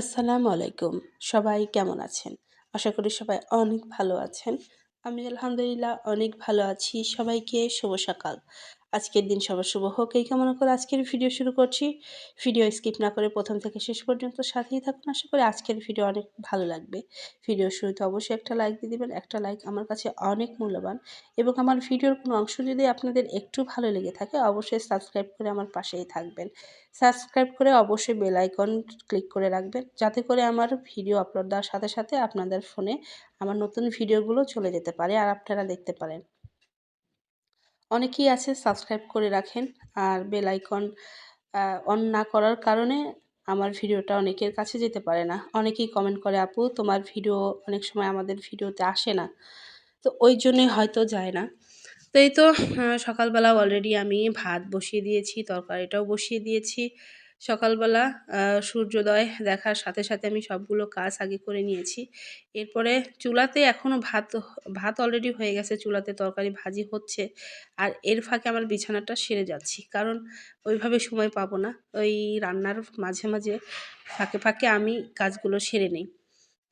আসসালামু আলাইকুম। সবাই কেমন আছেন? আশা করি সবাই অনেক ভালো আছেন। আমি আলহামদুলিল্লাহ অনেক ভালো আছি। সবাইকে শুভ সকাল। আজকের দিন সবার শুভ হোক। এই কামনা করে আজকের ভিডিও শুরু করছি। ভিডিও স্কিপ না করে প্রথম থেকে শেষ পর্যন্ত সাথেই থাকুন। আশা করি আজকের ভিডিও অনেক ভালো লাগবে। ভিডিও শুরুতে অবশ্যই একটা লাইক দিয়ে দেবেন। একটা লাইক আমার কাছে অনেক মূল্যবান এবং আমার ভিডিওর কোনো অংশ যদি আপনাদের একটু ভালো লেগে থাকে, অবশ্যই সাবস্ক্রাইব করে আমার পাশেই থাকবেন। সাবস্ক্রাইব করে অবশ্যই বেল আইকন ক্লিক করে রাখবেন। যাতে করে আমার ভিডিও আপলোড দেওয়ার সাথে সাথে আপনাদের ফোনে আমার নতুন ভিডিওগুলো চলে যেতে পারে আর আপনারা দেখতে পারেন। অনেকেই আছে সাবস্ক্রাইব করে রাখেন আর বেল আইকন অন না করার কারণে আমার ভিডিওটা অনেকের কাছে যেতে পারে না। অনেকেই কমেন্ট করে, আপু, তোমার ভিডিও অনেক সময় আমাদের ভিডিওতে আসে না। তো ওই জন্যই হয়তো যায় না। তো এই তো সকালবেলা অলরেডি আমি ভাত বসিয়ে দিয়েছি, তরকারিটাও বসিয়ে দিয়েছি। সকালবেলা সূর্যোদয় দেখার সাথে সাথে আমি সবগুলো কাজ আগে করে নিয়েছি। এরপরে চুলাতে এখনও ভাত ভাত অলরেডি হয়ে গেছে, চুলাতে তরকারি ভাজি হচ্ছে। আর এর ফাঁকে আমার বিছানাটা সেরে যাচ্ছি। কারণ ওইভাবে সময় পাবো না। ওই রান্নার মাঝে মাঝে ফাঁকে ফাঁকে আমি কাজগুলো সেরে নিই।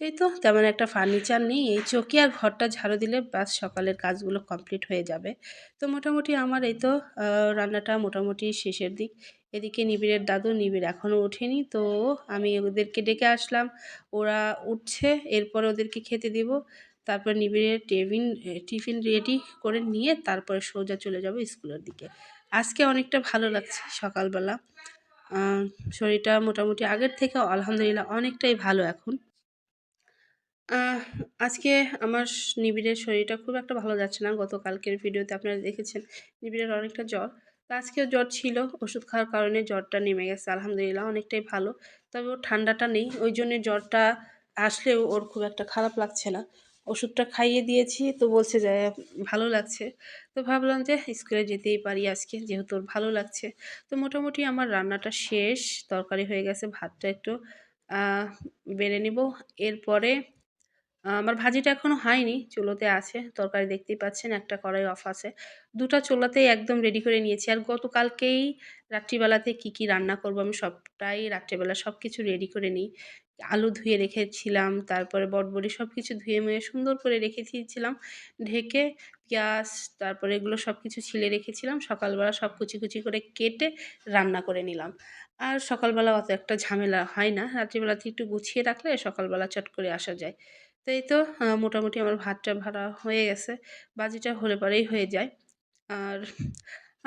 এই তো, তেমন একটা ফার্নিচার নেই। এই চৌকি আর ঘরটা ঝাড়ু দিলে ব্যাস সকালের কাজগুলো কমপ্লিট হয়ে যাবে। তো মোটামুটি আমার এই তো রান্নাটা মোটামুটি শেষের দিক। এদিকে নিবিড়ের দাদু, নিবিড় এখনও ওঠেনি। তো আমি ওদেরকে ডেকে আসলাম। ওরা উঠছে, এরপরে ওদেরকে খেতে দিব। তারপর নিবিড়ের টিফিন টিফিন রেডি করে নিয়ে তারপরে সোজা চলে যাব স্কুলের দিকে। আজকে অনেকটা ভালো লাগছে সকালবেলা। শরীরটা মোটামুটি আগের থেকে আলহামদুলিল্লাহ অনেকটাই ভালো এখন। আজকে আমার নিবিড়ের শরীরটা খুব একটা ভালো যাচ্ছে না। গতকালকের ভিডিওতে আপনারা দেখেছেন নিবিড়ের অনেকটা জ্বর। তো আজকেও জ্বর ছিল, ওষুধ খাওয়ার কারণে জ্বরটা নেমে গেছে, আলহামদুলিল্লাহ অনেকটাই ভালো। তবে ওর ঠান্ডাটা নেই, ওই জন্যে জ্বরটা আসলেও ওর খুব একটা খারাপ লাগছে না। ওষুধটা খাইয়ে দিয়েছি, তো বলছে যে ভালো লাগছে। তো ভাবলাম যে স্কুলে যেতেই পারি আজকে, যেহেতু ওর ভালো লাগছে। তো মোটামুটি আমার রান্নাটা শেষ, তরকারি হয়ে গেছে, ভাতটা একটু বেড়ে নিব। এরপরে আমার ভাজিটা এখনও হয়নি, চুলোতে আছে, তরকারি দেখতেই পাচ্ছেন, একটা কড়াই অফ আছে। দুটা চুলাতেই একদম রেডি করে নিয়েছি। আর গতকালকেই রাত্রিবেলাতে কি কি রান্না করব আমি সবটাই রাত্রিবেলা সব কিছু রেডি করে নিই। আলু ধুয়ে রেখেছিলাম, তারপরে বটবড়ি সব কিছু ধুয়ে মুয়ে সুন্দর করে রেখে দিয়েছিলাম। ঢেকে পেঁয়াজ, তারপরে এগুলো সব কিছু ছিলে রেখেছিলাম। সকালবেলা সব কুচি কুচি করে কেটে রান্না করে নিলাম। আর সকালবেলা অত একটা ঝামেলা হয় না। রাত্রিবেলাতে একটু গুছিয়ে রাখলে সকালবেলা চট করে আসা যায়। তো এই তো মোটামুটি আমার ভাতটা ভাড়া হয়ে গেছে, বাজিটা হলে পরেই হয়ে যায়। আর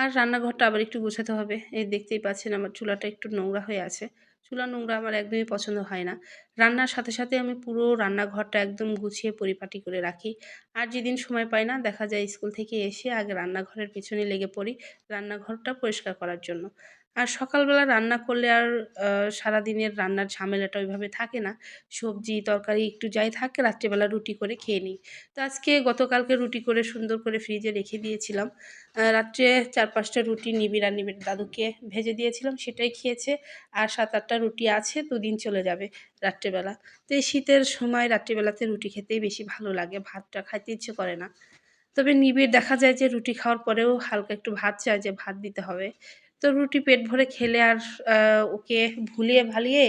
আর রান্নাঘরটা আবার একটু গুছাতে হবে, এই দেখতেই পাচ্ছেন আমার চুলাটা একটু নোংরা হয়ে আছে। চুলা নোংরা আমার একদমই পছন্দ হয় না। রান্নার সাথে সাথে আমি পুরো রান্নাঘরটা একদম গুছিয়ে পরিপাটি করে রাখি। আর যেদিন সময় পাই না, দেখা যায় স্কুল থেকে এসে আগে রান্নাঘরের পেছনে লেগে পড়ি রান্নাঘরটা পরিষ্কার করার জন্য। আর সকালবেলা রান্না করলে আর সারাদিনের রান্নার ঝামেলাটা ওইভাবে থাকে না। সবজি, তরকারি একটু যাই থাকে, রাত্রেবেলা রুটি করে খেয়ে নিই। তো আজকে গতকালকে রুটি করে সুন্দর করে ফ্রিজে রেখে দিয়েছিলাম। রাত্রে চার পাঁচটা রুটি নিবিড় আর নিবিড় দাদুকে ভেজে দিয়েছিলাম, সেটাই খেয়েছে। আর সাত আটটা রুটি আছে, দুদিন চলে যাবে রাত্রেবেলা। তো এই শীতের সময় রাত্রিবেলাতে রুটি খেতেই বেশি ভালো লাগে, ভাতটা খাইতে ইচ্ছে করে না। তবে নিবিড় দেখা যায় যে রুটি খাওয়ার পরেও হালকা একটু ভাত চায় যে ভাত দিতে হবে। তো রুটি পেট ভরে খেলে আর ওকে ভুলিয়ে ভালিয়ে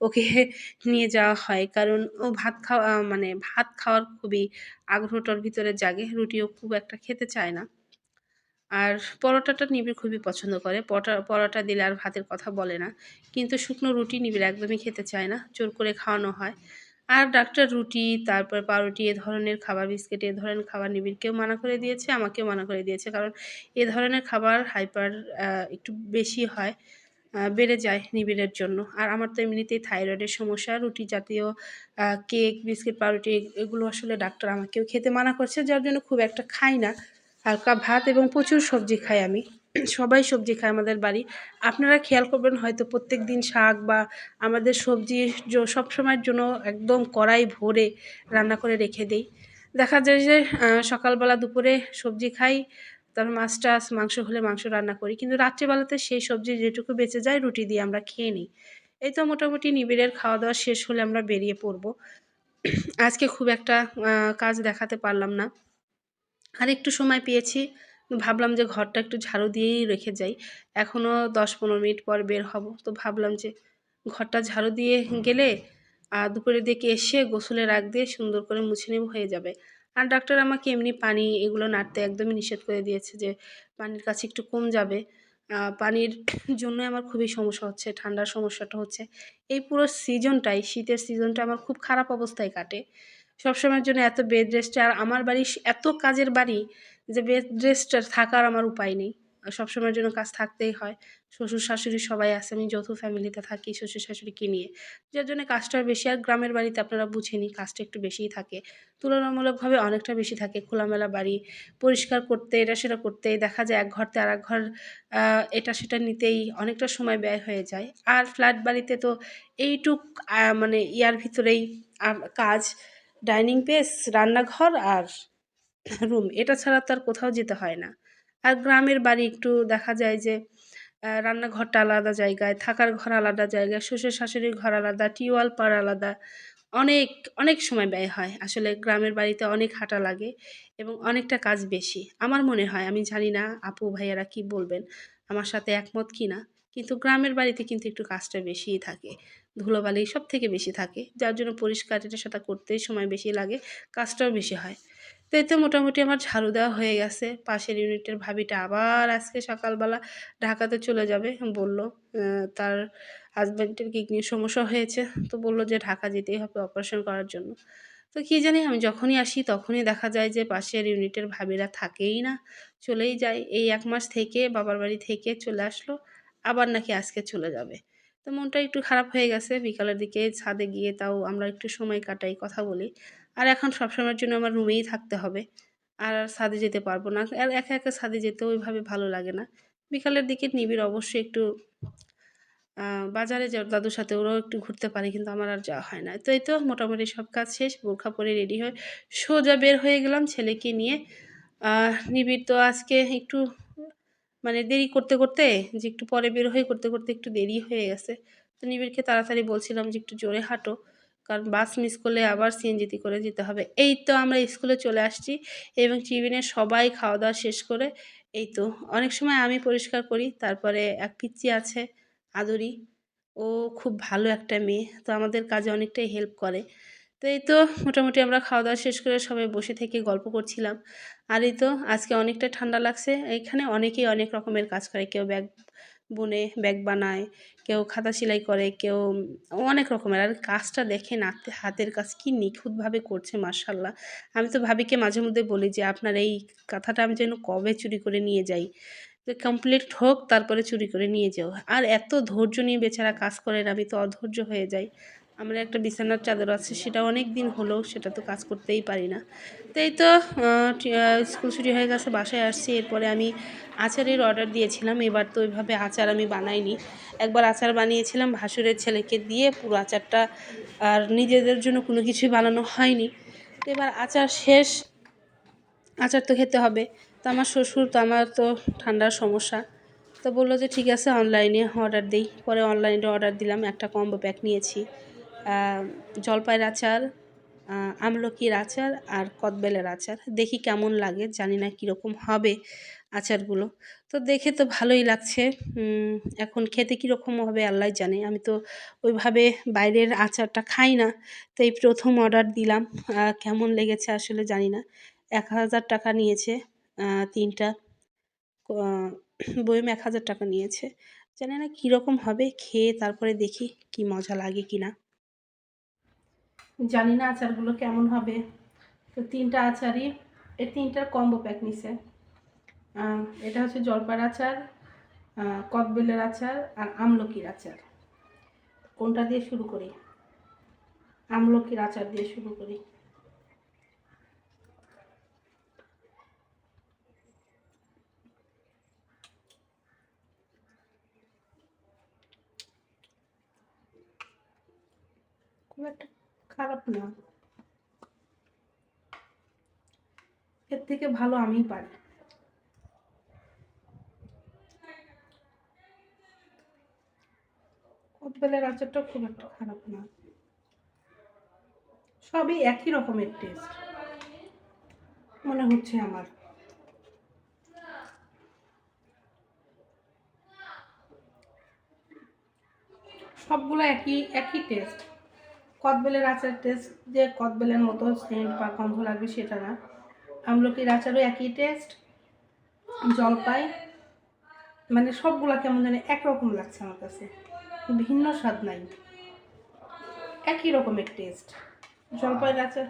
ওকে নিয়ে যাওয়া হয়। কারণ ও ভাত খাওয়া মানে ভাত খাওয়ার খুবই আগ্রহটার ভিতরে জাগে। রুটিও খুব একটা খেতে চায় না। আর পরোটাটা নিবিড় খুবই পছন্দ করে। পরোটা পরোটা দিলে আর ভাতের কথা বলে না। কিন্তু শুকনো রুটি নিবিড় একদমই খেতে চায় না। জোর করে খাওয়ানো হয়। আর ডাক্তার রুটি, তারপর পাউরুটি, এ ধরনের খাবার বিস্কিট, এ ধরনের খাবার নিবিড়কেও মানা করে দিয়েছে, আমাকেও মানা করে দিয়েছে। কারণ এ ধরনের খাবার হাইপার একটু বেশি হয় বেড়ে যায় নিবিড়ের জন্য। আর আমার তো এমনিতেই থাইরয়েডের সমস্যা, রুটি জাতীয় কেক, বিস্কিট, পাউরুটি এগুলো আসলে ডাক্তার আমাকেও খেতে মানা করছে, যার জন্য খুব একটা খাই না। হালকা ভাত এবং প্রচুর সবজি খাই আমি। সবাই সবজি খায় আমাদের বাড়ি। আপনারা খেয়াল করবেন হয়তো প্রত্যেক দিন শাক বা আমাদের সবজি সব সময়ের জন্য একদম কড়াই ভরে রান্না করে রেখে দিই। দেখা যায় যে সকালবেলা দুপুরে সবজি খাই তারপর মাছ টাছ, মাংস হলে মাংস রান্না করি। কিন্তু রাত্রিবেলাতে সেই সবজি যেটুকু বেঁচে যায় রুটি দিয়ে আমরা খেয়ে নিই। এই তো মোটামুটি নিবিড়ের খাওয়া দাওয়া শেষ হলে আমরা বেরিয়ে পড়ব। আজকে খুব একটা কাজ দেখাতে পারলাম না। আর একটু সময় পেয়েছি। ভাবলাম যে ঘরটা একটু ঝাড়ু দিয়েই রেখে যাই। এখনও দশ পনেরো মিনিট পর বের হব। তো ভাবলাম যে ঘরটা ঝাড়ু দিয়ে গেলে, আর দুপুরের দিকে এসে গোসলে আগ দিয়ে সুন্দর করে মুছে নেব হয়ে যাবে। আর ডাক্তার আমাকে এমনি পানি এগুলো নাড়তে একদমই নিষেধ করে দিয়েছে যে পানির কাছে একটু কম যাবে। পানির জন্য আমার খুবই সমস্যা হচ্ছে, ঠান্ডার সমস্যাটা হচ্ছে। এই পুরো সিজনটাই, শীতের সিজনটা আমার খুব খারাপ অবস্থায় কাটে। সবসময়ের জন্য এত বেড রেস্টে, আর আমার বাড়ি এত কাজের বাড়ি যে বেড রেস্ট থাকার আমার উপায় নেই। সবসময়ের জন্য কাজ থাকতেই হয়। শ্বশুর শাশুড়ি সবাই আছে, আমি যৌথ ফ্যামিলিতে থাকি শ্বশুর শাশুড়িকে নিয়ে। যার জন্য কাজটা বেশি, আর গ্রামের বাড়িতে আপনারা বুঝেনি কাজটা একটু বেশিই থাকে। তুলনামূলকভাবে অনেকটা বেশি থাকে খোলামেলা বাড়ি, পরিষ্কার করতে, এটা সেটা করতে, দেখা যায় এক ঘর থেকে আর এক ঘর এটা সেটা নিতেই অনেকটা সময় ব্যয় হয়ে যায়। আর ফ্ল্যাট বাড়িতে তো এইটুক মানে ইয়ার ভিতরেই কাজ ডাইনিং পেস রান্নাঘর আর রুম এটা ছাড়া তো আর কোথাও যেতে হয় না। আর গ্রামের বাড়ি একটু দেখা যায় যে রান্নাঘরটা আলাদা জায়গায়, থাকার ঘর আলাদা জায়গায়, শ্বশুর শাশুড়ির ঘর আলাদা, টিউবওয়েল পার আলাদা। অনেক অনেক সময় ব্যয় হয়। আসলে গ্রামের বাড়িতে অনেক হাঁটা লাগে এবং অনেকটা কাজ বেশি। আমার মনে হয়, আমি জানি না আপু ভাইয়ারা কি বলবেন, আমার সাথে একমত কি না, কিন্তু গ্রামের বাড়িতে কিন্তু একটু কাজটা বেশিই থাকে। ধুলোবালি সব থেকে বেশি থাকে, যার জন্য পরিষ্কার এটা সেটা করতেই সময় বেশি লাগে, কাজটাও বেশি হয়। তো এতে মোটামুটি আমার ঝাড়ু দেওয়া হয়ে গেছে। পাশের ইউনিটের ভাবিটা আবার আজকে সকালবেলা ঢাকাতে চলে যাবে, বলল তার হাজব্যান্ডের কিডনির সমস্যা হয়েছে। তো বলল যে, ঢাকা যেতেই হবে অপারেশন করার জন্য। তো কী জানি, আমি যখনই আসি তখনই দেখা যায় যে, পাশের ইউনিটের ভাবিরা থাকেই না, চলেই যায়। এই এক মাস থেকে বাবার বাড়ি থেকে চলে আসলো, আবার নাকি আজকে চলে যাবে। তো মনটা একটু খারাপ হয়ে গেছে। বিকালের দিকে ছাদে গিয়ে তাও আমরা একটু সময় কাটাই কথা বলি। আর এখন সবসময়ের জন্য আমার রুমেই থাকতে হবে। আর আর ছাদে যেতে পারব না। আর একা একা ছাদে যেতে ওইভাবে ভালো লাগে না। বিকালের দিকে নিবিড় অবশ্যই একটু বাজারে দাদুর সাথে ওরাও একটু ঘুরতে পারে কিন্তু আমার আর যাওয়া হয় না। তো এই তো মোটামুটি সব কাজ শেষ। বোরখা পরে রেডি হয়ে সোজা বের হয়ে গেলাম ছেলেকে নিয়ে। নিবিড় তো আজকে একটু মানে দেরি করতে করতে যে একটু পরে বের হয়ে করতে করতে একটু দেরি হয়ে গেছে। তো নিবিড়কে তাড়াতাড়ি বলছিলাম যে একটু জোরে হাঁটো, কারণ বাস মিস করলে আবার সিএনজিতে করে যেতে হবে। এই তো আমরা স্কুলে চলে আসছি এবং টিফিনের সবাই খাওয়া দাওয়া শেষ করে, এই তো। অনেক সময় আমি পরিষ্কার করি, তারপরে এক পিচ্ছি আছে, আদরি। ও খুব ভালো একটা মেয়ে, তো আমাদের কাজে অনেকটাই হেল্প করে। তো এই তো মোটামুটি আমরা খাওয়া দাওয়া শেষ করে সবাই বসে থেকে গল্প করছিলাম। আর এই তো আজকে অনেকটা ঠান্ডা লাগছে। এখানে অনেকেই অনেক রকমের কাজ করে। কেউ ব্যাগ বুনে, ব্যাগ বানায়, কেউ খাতা সেলাই করে, কেউ অনেক রকমের। আর কাজটা দেখেন হাতের কাজ কি নিখুঁতভাবে করছে মার্শাল্লাহ আমি তো ভাবিকে মাঝে মধ্যে বলি যে, আপনার এই কাঁথাটা আমি যেন কবে চুরি করে নিয়ে যাই? কমপ্লিট হোক, তারপরে চুরি করে নিয়ে যাও। আর এত ধৈর্য নিয়ে বেচারা কাজ করেন, আমি তো অধৈর্য হয়ে যাই। আমার একটা বিছানার চাদর আছে, সেটা অনেক দিন হলো, সেটা তো কাজ করতেই পারি না। তো এই তো স্কুল ছুটি হয়ে গেছে, বাসায় আসছি, এরপরে আমি আচারের অর্ডার দিয়েছিলাম, এবার তো ওইভাবে আচার আমি বানাইনি। একবার আচার বানিয়েছিলাম, ভাসুরের ছেলেকে দিয়ে পুরো আচারটা, আর নিজেদের জন্য কোনো কিছুই বানানো হয়নি। তো এবার আচার শেষ, আচার তো খেতে হবে। তো আমার শ্বশুর, তো আমার তো ঠান্ডার সমস্যা। তো বলল যে, ঠিক আছে অনলাইনে অর্ডার দিই। পরে অনলাইনে অর্ডার দিলাম, একটা কম্বো প্যাক নিয়েছি। জলপাইয়ের আচার আমলকির আচার আর কদবেলের আচার। দেখি কেমন লাগে, জানি না কীরকম হবে আচারগুলো। তো দেখে তো ভালোই লাগছে। এখন খেতে কীরকম হবে আল্লাহ জানে। আমি তো ওইভাবে বাইরের আচারটা খাই না। তো এই প্রথম অর্ডার দিলাম। কেমন লেগেছে আসলে জানি না। এক হাজার টাকা নিয়েছে। তিনটা বয়ম এক হাজার টাকা নিয়েছে। জানি না কীরকম হবে। খেয়ে তারপরে দেখি কি মজা লাগে কি না জানি না আচারগুলো কেমন হবে। তো তিনটা আচারই, এই তিনটার কম্বো প্যাক নিছে। এটা হচ্ছে জলপার আচার কদবেলের আচার আর আমলকির আচার। কোনটা দিয়ে শুরু করি? আমলকির আচার দিয়ে শুরু করি। খুব একটা খারাপ না। এর থেকে ভালো আমি পারি। কদবেলের আচারটা খুব একটা খারাপ না। সবই একই রকমের টেস্ট মনে হচ্ছে আমার। সবগুলো একই একই টেস্ট কদবেলের আচার টেস্ট যে কদবেলের মতো সেন্ট বা গন্ধ লাগবে সেটা না। আমলকির আচারও একই টেস্ট জলপাই মানে সবগুলা কেমন জানি একরকম লাগছে আমার কাছে। ভিন্ন স্বাদ নাই। একই রকমের টেস্ট জলপাইয়ের আচার।